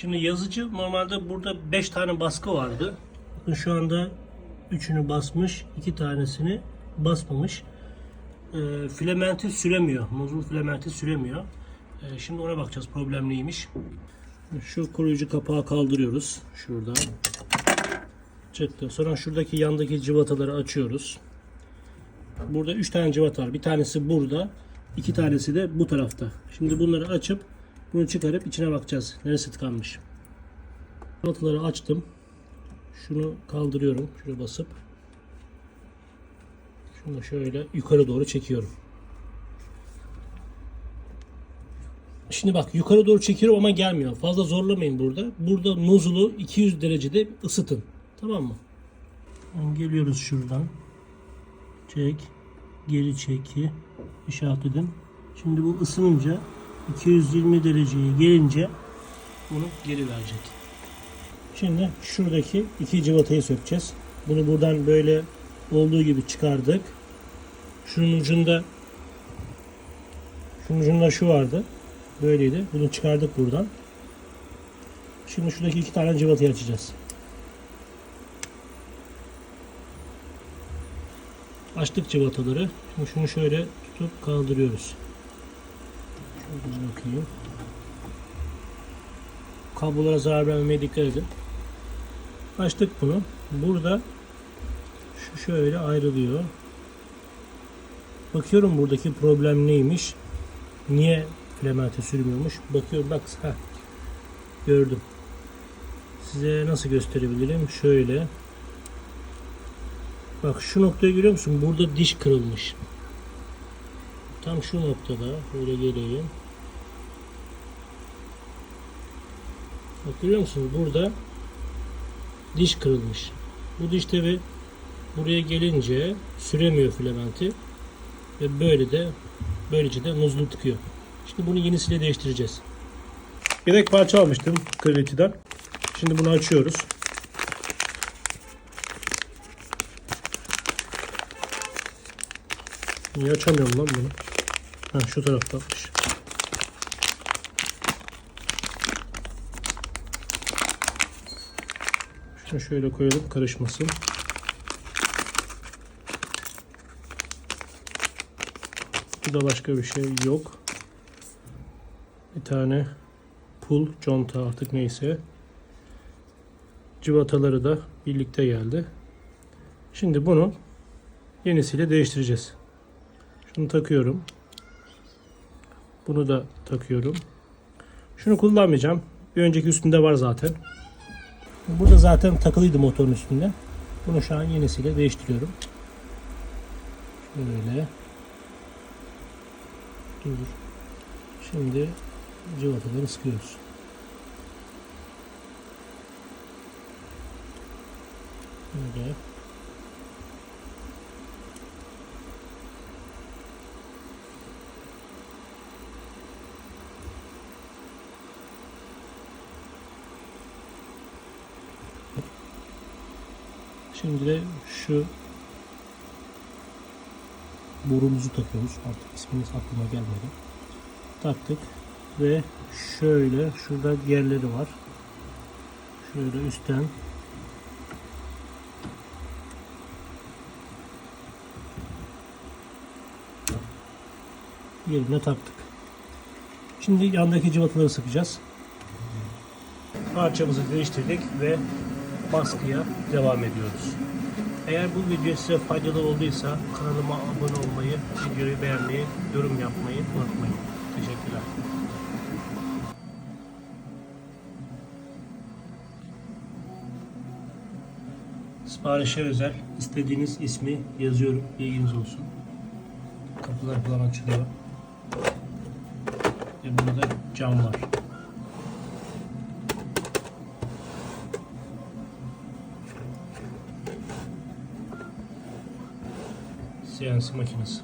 Şimdi yazıcı normalde burada 5 tane baskı vardı. Bakın şu anda 3'ünü basmış, 2 tanesini basmamış. E, filamenti süremiyor. Nozul filamenti süremiyor. E, şimdi ona bakacağız problem neymiş. Şu koruyucu kapağı kaldırıyoruz. Şuradan. Çıktı. Sonra şuradaki yandaki cıvataları açıyoruz. Burada 3 tane cıvata var. Bir tanesi burada. iki tanesi de bu tarafta. Şimdi bunları açıp bunu çıkarıp içine bakacağız. Neresi tıkanmış. Cıvataları açtım. Şunu kaldırıyorum. Şuraya basıp. Şunu şöyle yukarı doğru çekiyorum. Şimdi bak yukarı doğru çekiyorum ama gelmiyor. Fazla zorlamayın burada. Burada nozulu 200 derecede ısıtın. Tamam mı? Geliyoruz şuradan. Çek. Geri çeki. işaretledim. Şimdi bu ısınınca 220 dereceye gelince bunu geri verecek. Şimdi şuradaki iki cıvatayı sökeceğiz. Bunu buradan böyle olduğu gibi çıkardık. Şunun ucunda şunun ucunda şu vardı. Böyleydi. Bunu çıkardık buradan. Şimdi şuradaki iki tane cıvatayı açacağız. Açtık cıvataları. Şimdi şunu şöyle tutup kaldırıyoruz. Bakayım. Kablolara zarar vermemeye dikkat edin. Açtık bunu. Burada şu şöyle ayrılıyor. Bakıyorum buradaki problem neymiş. Niye filamenti sürmüyormuş. Bakıyorum bak ha gördüm. Size nasıl gösterebilirim? Şöyle. Bak şu noktayı görüyor musun? Burada diş kırılmış. Tam şu noktada böyle geleyim. Bak görüyor musun? Burada diş kırılmış. Bu diş tabi buraya gelince süremiyor filamenti ve böyle de böylece de nozulu tıkıyor. Şimdi bunu yenisiyle değiştireceğiz. Yedek parça almıştım kreditiden. Şimdi bunu açıyoruz. Niye açamıyorum lan bunu? Ha şu taraftaymış. Şunu şöyle koyalım karışmasın. Burada başka bir şey yok. Bir tane pul, conta artık neyse. Civataları da birlikte geldi. Şimdi bunu yenisiyle değiştireceğiz. Şunu takıyorum. Bunu da takıyorum. Şunu kullanmayacağım. Bir önceki üstünde var zaten. Burada zaten takılıydı motorun üstünde. Bunu şu an yenisiyle değiştiriyorum. Şöyle. Dur. Şimdi cıvataları sıkıyoruz. Böyle. Şimdi de şu borumuzu takıyoruz. Artık isminiz aklıma gelmedi. Taktık ve şöyle şurada yerleri var. Şöyle üstten yerine taktık. Şimdi yandaki cıvataları sıkacağız. Parçamızı değiştirdik ve baskıya devam ediyoruz. Eğer bu video size faydalı olduysa kanalıma abone olmayı, videoyu beğenmeyi, yorum yapmayı unutmayın. Teşekkürler. Siparişe özel istediğiniz ismi yazıyorum. Bilginiz olsun. Kapılar falan açılıyor. Ve burada cam var. CNC makinesi.